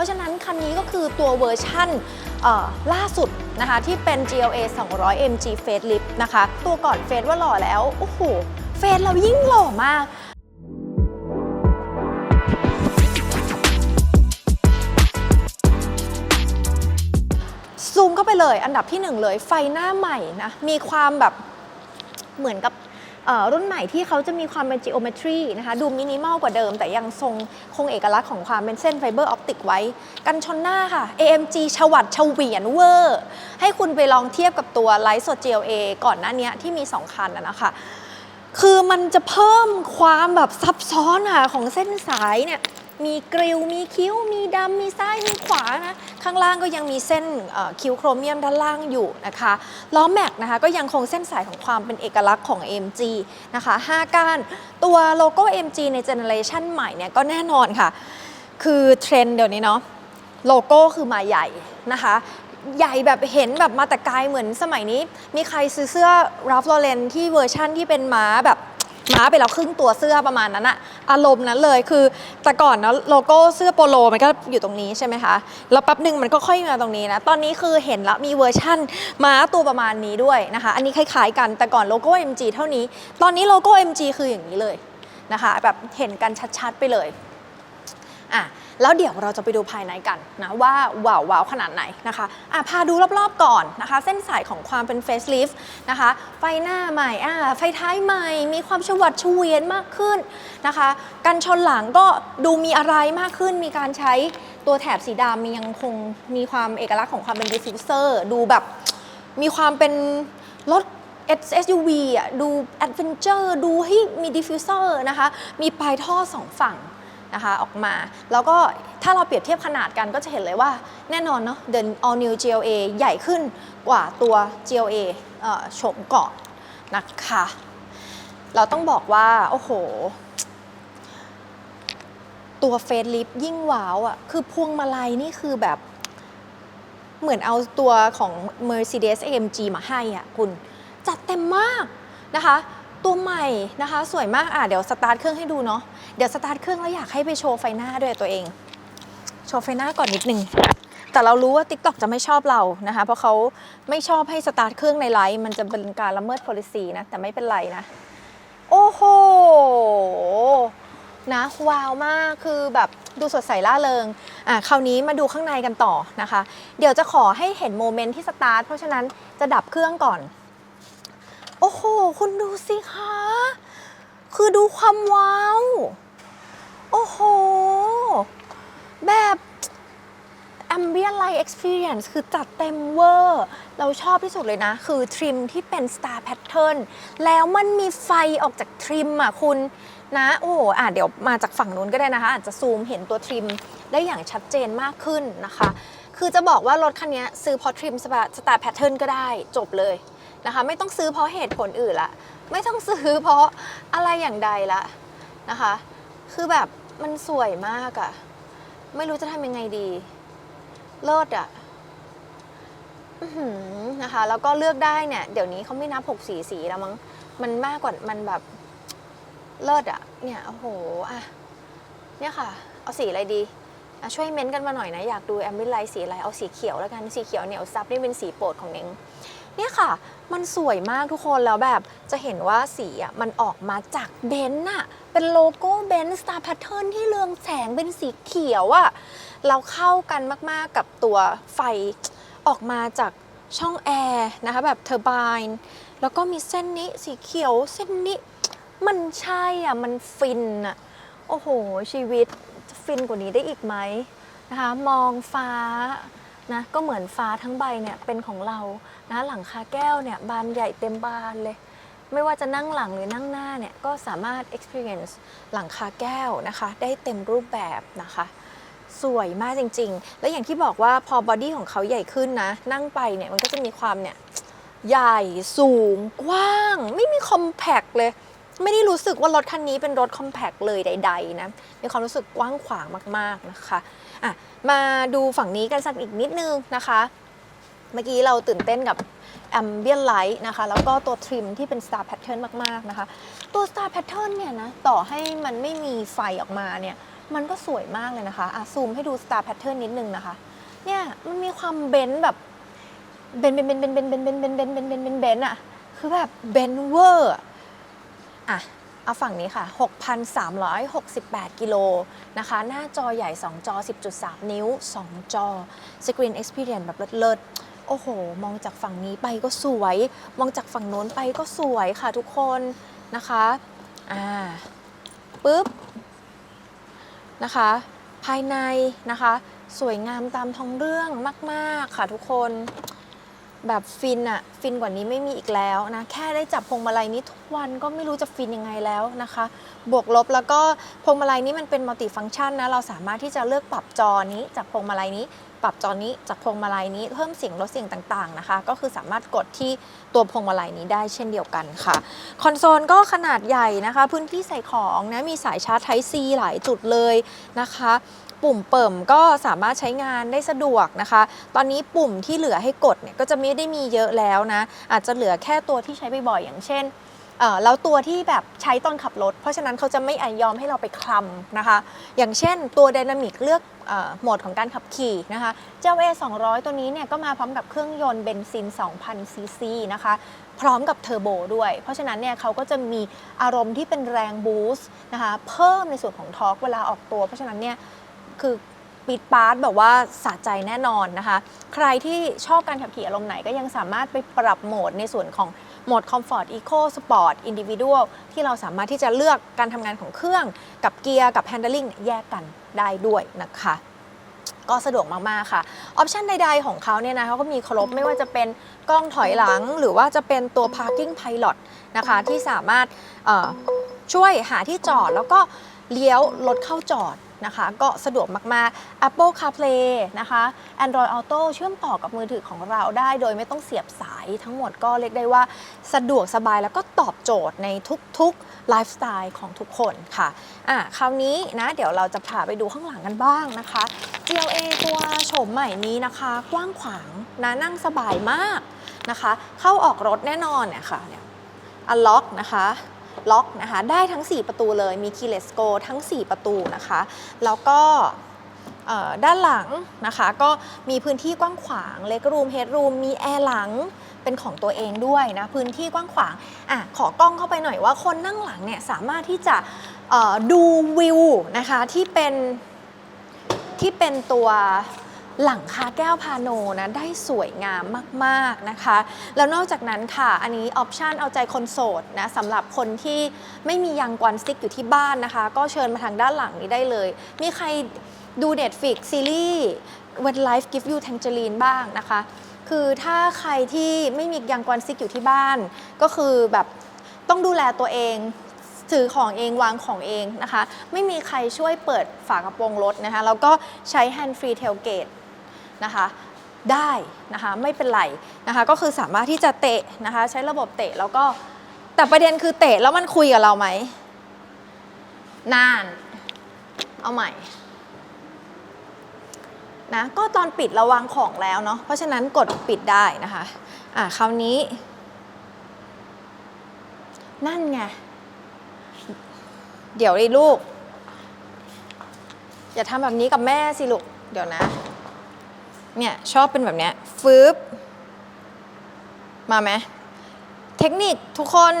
ราะฉะนั้นคันนี้ก็คือตัวเวอร์ชั่นล่าสุดนะคะที่เป็น GLA 200 MG Facelift นะคะ ตัวก่อนเฟซว่าหล่อแล้ว โอ้โห เฟซเรายิ่งหล่อมากซูมเข้าไปเลยอันดับที่หนึ่งเลยไฟหน้าใหม่นะ มีความแบบเหมือนกับ รุ่นใหม่ที่เขาจะมีความเป็น geometry นะคะดูมินิมอลกว่าเดิม แต่ยังทรงคงเอกลักษณ์ของความเป็นเส้นไฟเบอร์ออปติกไว้ กันชนหน้าค่ะ AMG ฉวัดเฉวียนเวอร์ ให้คุณไปลองเทียบกับตัวไลท์สด GLA ก่อนหน้านี้ที่มี 2 คันนะนะคะคือมันจะเพิ่มความแบบซับซ้อนอะของเส้นสายเนี่ย มีกริลมีคิ้ว มีดำมีซ้ายมีขวานะข้างล่างก็ยังมีเส้นคิ้วโครเมียมด้านล่างอยู่นะคะล้อแม็กนะคะก็ยังคงเส้นสายของความเป็นเอกลักษณ์ของ MG นะคะ5ก้านตัวโลโก้ MG ในเจเนอเรชันใหม่เนี่ยก็แน่นอนค่ะ คือเทรนด์เดี๋ยวนี้เนาะโลโก้คือมาใหญ่นะคะใหญ่แบบเห็นแบบมาแต่ไกลเหมือนสมัยนี้ มีใครซื้อเสื้อ Ralph Lauren ที่เวอร์ชั่นที่เป็นม้าแบบ ม้าไปแล้วครึ่งตัวเสื้อประมาณนั้นอะอารมณ์นั้นเลยคือแต่ก่อนเนาะโลโก้เสื้อโปโลมันก็อยู่ตรงนี้ใช่ไหมคะแล้วแป๊บหนึ่งมันก็ค่อยมาตรงนี้นะตอนนี้คือเห็นแล้วมีเวอร์ชั่นม้าตัวประมาณนี้ด้วยนะคะ อันนี้คล้ายๆกันแต่ก่อนโลโก้ MG เท่านี้ ตอนนี้โลโก้ MG คืออย่างนี้เลยนะคะ แบบเห็นกันชัดๆไปเลย อะแล้วเดี๋ยวเราจะไปดูภายในกันนะว่าว้าวว้าวขนาดไหนนะคะอะพาดูรอบๆก่อนนะคะ เส้นสายของความเป็น facelift นะคะ ไฟหน้าใหม่อะไฟท้ายใหม่ มีความชวัดเฉวียนมากขึ้นนะคะกันชนหลังก็ดูมีอะไรมากขึ้น มีการใช้ตัวแถบสีดำมียังคงมีความเอกลักษณ์ของความเป็น diffuser ดูแบบมีความเป็นรถ SUV อะดู adventure ดูให้มี diffuser นะคะ มีปลายท่อสองฝั่ง นะคะออกมา แล้วก็ถ้าเราเปรียบเทียบขนาดกันก็จะเห็นเลยว่าแน่นอนเนาะ The All New GLA ใหญ่ขึ้นกว่าตัว GLA โฉมก่อนนะคะ เราต้องบอกว่า โอ้โห ตัวเฟสลิฟยิ่งว้าวอะ่ะ คือพวงมาลัยนี่คือแบบเหมือนเอาตัวของ Mercedes AMG มาให้อะคุณ จัดเต็มมากนะคะ ตัวใหม่นะคะ สวยมากอะเดี๋ยวสตาร์ทเครื่องให้ดูเนาะเดี๋ยวสตาร์ทเครื่องแล้วอยากให้ไปโชว์ไฟหน้าด้วยตัวเอง โชว์ไฟหน้าก่อนนิดนึงแต่เรารู้ว่า TikTok จะไม่ชอบเรานะคะ เพราะเขาไม่ชอบให้สตาร์ทเครื่องในไลฟ์มันจะเป็นการละเมิด policy นะ แต่ไม่เป็นไรนะ โอ้โห นะว้าวมากคือแบบดูสดใสล่าเริง อะคราวนี้มาดูข้างในกันต่อนะคะ เดี๋ยวจะขอให้เห็นโมเมนต์ที่สตาร์ทเพราะฉะนั้นจะดับเครื่องก่อน โอ้โห คุณดู คือดูความว้าว โอ้โห แบบ Ambient Light Experience คือจัดเต็มเวอร์ เราชอบที่สุดเลยนะ คือทริมที่เป็น Star Pattern แล้วมันมีไฟออกจากทริมอะคุณนะ โอ้โหอะเดี๋ยวมาจากฝั่งนู้นก็ได้นะคะ อาจจะซูมเห็นตัวทริมได้อย่างชัดเจนมากขึ้นนะคะ คือจะบอกว่ารถคันนี้ซื้อเพราะทริม Star Pattern ก็ได้จบเลยนะคะ ไม่ต้องซื้อเพราะเหตุผลอื่นละ ไม่ต้องซื้อเพราะอะไรอย่างใดละนะคะ คือแบบมันสวยมากอะไม่รู้จะทำยังไงดี เลิศอะนะคะ แล้วก็เลือกได้เนี่ย เดี๋ยวนี้เขาไม่นับหกสีสีแล้วมั้ง มันมากกว่ามันแบบเลิศอะเนี่ยโอ้โหอะเนี่ยค่ะ เอาสีอะไรดีช่วยเม้นต์กันมาหน่อยนะ อยากดูแอมบิไลสีอะไร เอาสีเขียวแล้วกัน สีเขียวเหนียวซับนี่เป็นสีโปรดของเน้ง เนี่ยค่ะ มันสวยมากทุกคนแล้วแบบจะเห็นว่าสีอะมันออกมาจากเบนซ์อะเป็นโลโก้เบนซ์สตาร์แพทเทิร์นที่เรืองแสงเป็นสีเขียวอะเราเข้ากันมากๆกับตัวไฟออกมาจากช่องแอร์นะคะแบบเทอร์บายน์แล้วก็มีเส้นนี้สีเขียวเส้นนี้มันใช่อะ มันฟินอะ โอ้โห ชีวิตจะฟินกว่านี้ได้อีกไหมนะคะ มองฟ้า นะก็เหมือนฟ้าทั้งใบเนี่ยเป็นของเรานะหลังคาแก้วเนี่ยบานใหญ่เต็มบานเลย ไม่ว่าจะนั่งหลังหรือนั่งหน้าเนี่ยก็สามารถ experience หลังคาแก้วนะคะ ได้เต็มรูปแบบนะคะ สวยมากจริง ๆ แล้วอย่างที่บอกว่าพอบอดี้ของเขาใหญ่ขึ้นนะ นั่งไปเนี่ยมันก็จะมีความเนี่ยใหญ่สูงกว้าง ไม่มีคอมแพกเลย ไม่ได้รู้สึกว่ารถคันนี้เป็นรถคอมแพกเลยใด ๆ นะ มีความรู้สึกกว้างขวางมากๆนะคะ อะมาดูฝั่งนี้กันสักอีกนิดนึงนะคะ เมื่อกี้เราตื่นเต้นกับ Ambient Light นะคะ แล้วก็ตัวทริมที่เป็น Star Pattern มาก ๆ นะคะ ตัว Star Pattern เนี่ยนะ ต่อให้มันไม่มีไฟออกมาเนี่ย มันก็สวยมากเลยนะคะอะซูมให้ดู star pattern นิดนึงนะคะ เนี่ย มันมีความเบนแบบ เบนเบนเบนเบนเบนเบนเบนเบนเบนเบนเบนเบนเบนอะคือแบบเบนเวอร์อะอะ เอาฝั่งนี้ค่ะ 6,368 กิโลนะคะ หน้าจอใหญ่ 2 จอ 10.3 นิ้ว 2 จอ Screen Experience แบบเลิศๆโอ้โห มองจากฝั่งนี้ไปก็สวย มองจากฝั่งโน้นไปก็สวยค่ะทุกคนนะคะ อ่า ปึ๊บ นะคะ ภายในนะคะ สวยงามตามท้องเรื่องมาก ๆ ค่ะทุกคน แบบฟินอะฟินกว่านี้ไม่มีอีกแล้วนะแค่ได้จับพวงมาลัยนี้ทุกวันก็ไม่รู้จะฟินยังไงแล้วนะคะ บวกลบแล้วก็พวงมาลัยนี้มันเป็นมัลติฟังก์ชันนะเราสามารถที่จะเลือกปรับจอนี้จากพวงมาลัยนี้ ปรับจอนี้จากพวงมาลัยนี้เพิ่มเสียงลดเสียงต่างๆนะคะ ก็คือสามารถกดที่ตัวพวงมาลัยนี้ได้เช่นเดียวกันค่ะคอนโซลก็ขนาดใหญ่นะคะ พื้นที่ใส่ของนะมีสายชาร์จ Type C หลายจุดเลยนะคะ ปุ่มเปิ่มก็สามารถใช้งานได้สะดวกนะคะ ตอนนี้ปุ่มที่เหลือให้กดเนี่ยก็จะไม่ได้มีเยอะแล้วนะ อาจจะเหลือแค่ตัวที่ใช้บ่อยๆอย่างเช่นเอ่อแล้วตัวที่แบบใช้ตอนขับรถ เพราะฉะนั้นเขาจะไม่ยอมให้เราไปคลำนะคะ อย่างเช่นตัว Dynamic เลือกโหมดของการขับขี่นะคะ เจ้า A 200 ตัวนี้เนี่ยก็มาพร้อมกับเครื่องยนต์เบนซิน 2,000 ซีซีนะคะ พร้อมกับเทอร์โบด้วย เพราะฉะนั้นเนี่ยเขาก็จะมีอารมณ์ที่เป็นแรงบูสต์นะคะ เพิ่มในส่วนของทอร์กเวลาออกตัว เพราะฉะนั้นเนี่ย คือปีดปาร์ตแบบว่าสะใจแน่นอนนะคะ ใครที่ชอบการขับขี่อารมณ์ไหนก็ยังสามารถไปปรับโหมดในส่วนของโหมด Comfort Eco Sport Individual ที่เราสามารถที่จะเลือกการทำงานของเครื่อง กับเกียร์กับ Handling แยกกันได้ด้วยนะคะก็สะดวกมากๆ ค่ะ ออปชันใดๆ ของเขาเนี่ยนะเขาก็มีครบไม่ว่าจะเป็นกล้องถอยหลัง หรือว่าจะเป็นตัว Parking Pilot นะคะ ที่สามารถช่วยหาที่จอดแล้วก็เลี้ยวรถเข้าจอด นะคะ ก็สะดวกมาก ๆ Apple CarPlay นะคะ Android Auto เชื่อมต่อกับมือถือของเราได้ โดยไม่ต้องเสียบสายทั้งหมดก็เรียกได้ว่าสะดวกสบายแล้วก็ตอบโจทย์ในทุก ๆ ไลฟ์สไตล์ของทุกคนค่ะอะ คราวนี้นะ เดี๋ยวเราจะพาไปดูข้างหลังกันบ้างนะคะ GLA ตัวโฉมใหม่นี้นะคะ กว้างขวางนะนั่งสบายมากนะคะ เข้าออกรถแน่นอนเนี่ยค่ะเนี่ยอันล็อกนะคะ ล็อกนะคะได้ทั้ง 4 ประตูเลยมี keyless go ทั้ง 4 ประตูนะคะแล้วก็ด้านหลังนะคะก็มีพื้นที่กว้างขวางเล็กรูมเฮดรูมมีแอร์หลังเป็นของตัวเองด้วยนะพื้นที่กว้างขวางอะขอกล้องเข้าไปหน่อยว่าคนนั่งหลังเนี่ยสามารถที่จะดูวิวนะคะที่เป็นที่เป็นตัว หลังคาแก้วพาโนนะได้สวยงามมากๆนะคะ แล้วนอกจากนั้นค่ะ อันนี้ออปชันเอาใจคนโสดนะสำหรับคนที่ไม่มียังกวนสติ๊กอยู่ที่บ้านนะคะ ก็เชิญมาทางด้านหลังนี้ได้เลย มีใครดู Netflix ซีรีส์ When Life Give You Tangerine บ้างนะคะ คือถ้าใครที่ไม่มียังกวนสติ๊กอยู่ที่บ้าน ก็คือแบบต้องดูแลตัวเองถือของเองวางของเองนะคะ ไม่มีใครช่วยเปิดฝากระโปรงรถนะคะ แล้วก็ใช้ hand free tailgate นะคะได้นะคะไม่เป็นไรนะคะก็คือสามารถที่จะเตะนะคะใช้ระบบเตะแล้วก็แต่ประเด็นคือเตะแล้วมันคุยกับเราไหมนานเอาใหม่นะก็ตอนปิดเราวางของแล้วเนาะเพราะฉะนั้นกดปิดได้นะคะอะคราวนี้ นั่นไง เดี๋ยวดิลูก อย่าทำแบบนี้กับแม่สิลูก เดี๋ยวนะ เนี่ยชอบเป็นแบบเนี้ยฟืบมาไหมเทคนิคทุกคน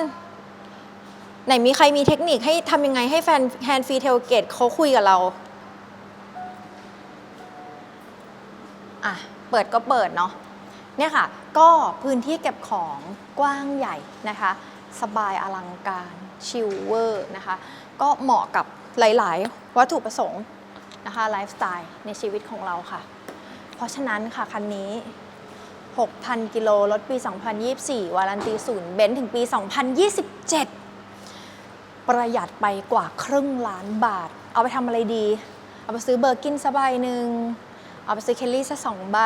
ไหนมีใครมีเทคนิคให้ทำยังไงให้แฟนแฮนด์ฟรีเทลเกตเขาคุยกับเรา อะ เปิดก็เปิดเนาะเนี่ยค่ะ ก็พื้นที่เก็บของกว้างใหญ่นะคะ สบายอลังการชิลเวอร์นะคะ ก็เหมาะกับหลาย ๆ วัตถุประสงค์นะคะไลฟ์สไตล์ในชีวิตของเราค่ะ ราะฉะนั้นค่ะคันนี้ 6,000 กิโลรถปี 2024 วารันตีศูนย์เบนซ์ถึงปี 2027 ประหยัดไปกว่าครึ่งล้านบาท เอาไปทำอะไรดี เอาไปซื้อเบอร์กินสักใบหนึ่ง เอาไปซื้อเคลลี่สักสองใบ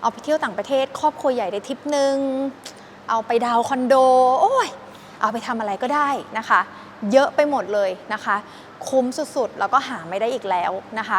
เอาไปเที่ยวต่างประเทศ ครอบครัวใหญ่ได้ทริปหนึ่ง เอาไปดาวคอนโด โอ้ย เอาไปทำอะไรก็ได้นะคะ เยอะไปหมดเลยนะคะ คุ้มสุดๆ แล้วก็หาไม่ได้อีกแล้วนะคะ